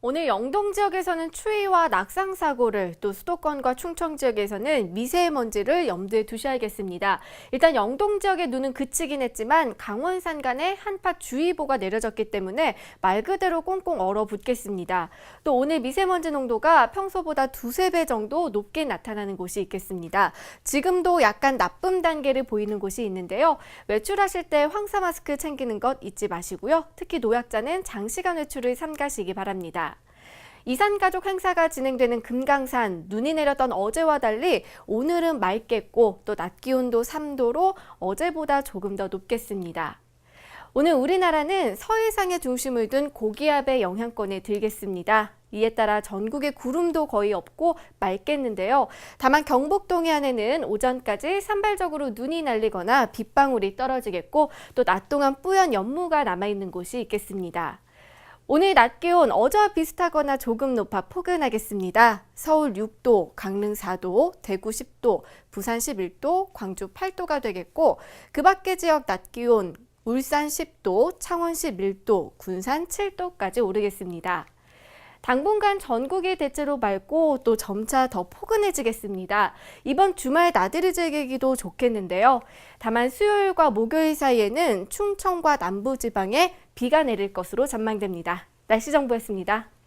오늘 영동 지역에서는 추위와 낙상 사고를 또 수도권과 충청 지역에서는 미세먼지를 염두에 두셔야겠습니다. 일단 영동 지역의 눈은 그치긴 했지만 강원 산간에 한파 주의보가 내려졌기 때문에 말 그대로 꽁꽁 얼어붙겠습니다. 또 오늘 미세먼지 농도가 평소보다 두세 배 정도 높게 나타나는 곳이 있겠습니다. 지금도 약간 나쁨 단계를 보이는 곳이 있는데요. 외출하실 때 황사 마스크 챙기는 것 잊지 마시고요. 특히 노약자는 장시간 외출을 삼가시기 바랍니다. 이산 가족 행사가 진행되는 금강산 눈이 내렸던 어제와 달리 오늘은 맑겠고 또 낮 기온도 3도로 어제보다 조금 더 높겠습니다. 오늘 우리나라는 서해상에 중심을 둔 고기압의 영향권에 들겠습니다. 이에 따라 전국에 구름도 거의 없고 맑겠는데요. 다만 경북 동해안에는 오전까지 산발적으로 눈이 날리거나 빗방울이 떨어지겠고 또 낮 동안 뿌연 연무가 남아있는 곳이 있겠습니다. 오늘 낮 기온 어제와 비슷하거나 조금 높아 포근하겠습니다. 서울 6도, 강릉 4도, 대구 10도, 부산 11도, 광주 8도가 되겠고 그 밖의 지역 낮 기온 울산 10도, 창원 11도, 군산 7도까지 오르겠습니다. 당분간 전국이 대체로 맑고 또 점차 더 포근해지겠습니다. 이번 주말 나들이 즐기기도 좋겠는데요. 다만 수요일과 목요일 사이에는 충청과 남부 지방에 비가 내릴 것으로 전망됩니다. 날씨 정보였습니다.